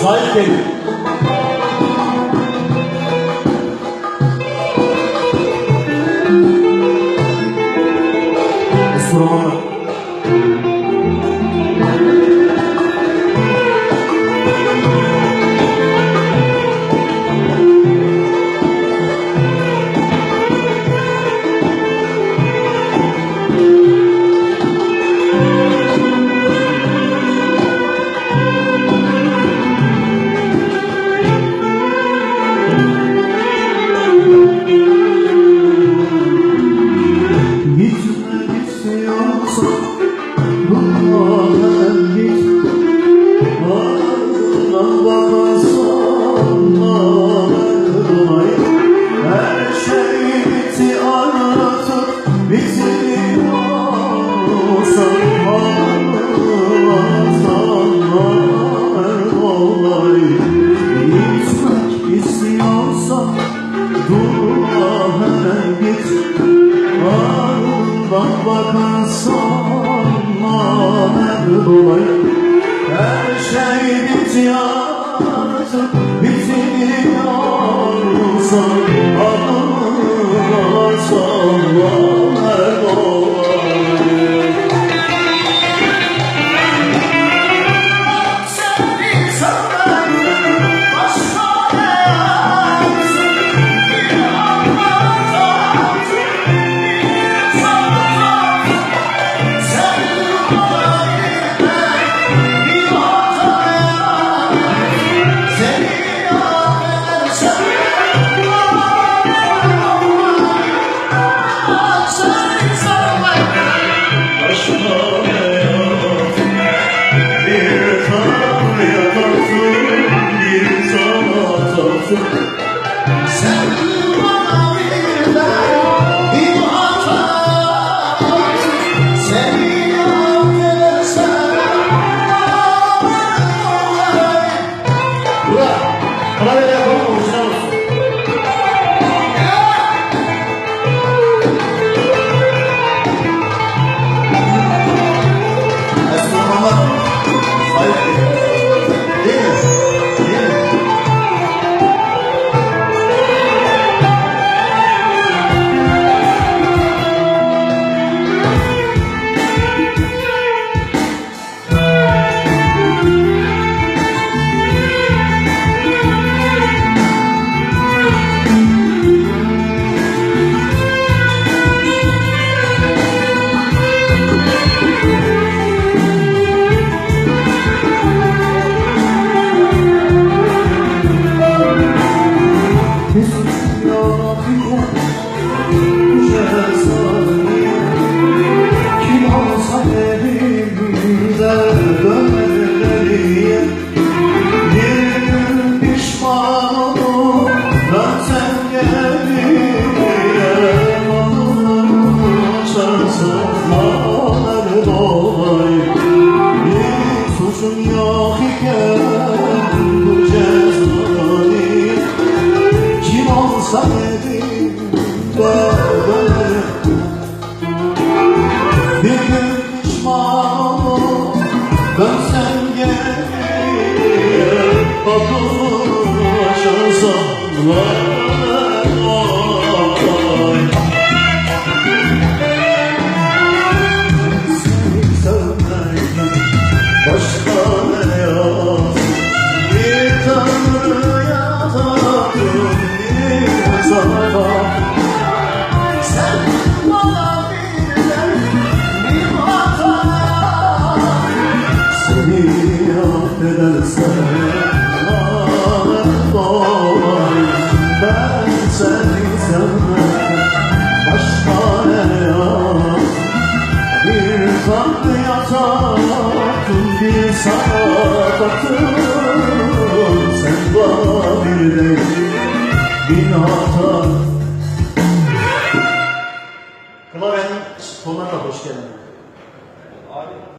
Sahip Bey. bakın sorma her dolay Her şey bitiyor artık 辛苦。 อกให้เธอ affedersen Lanet olayım ben seni sevmem Başka ne yap Bir kanlı yatakım bir sadaktım Sen bana bir değil Bina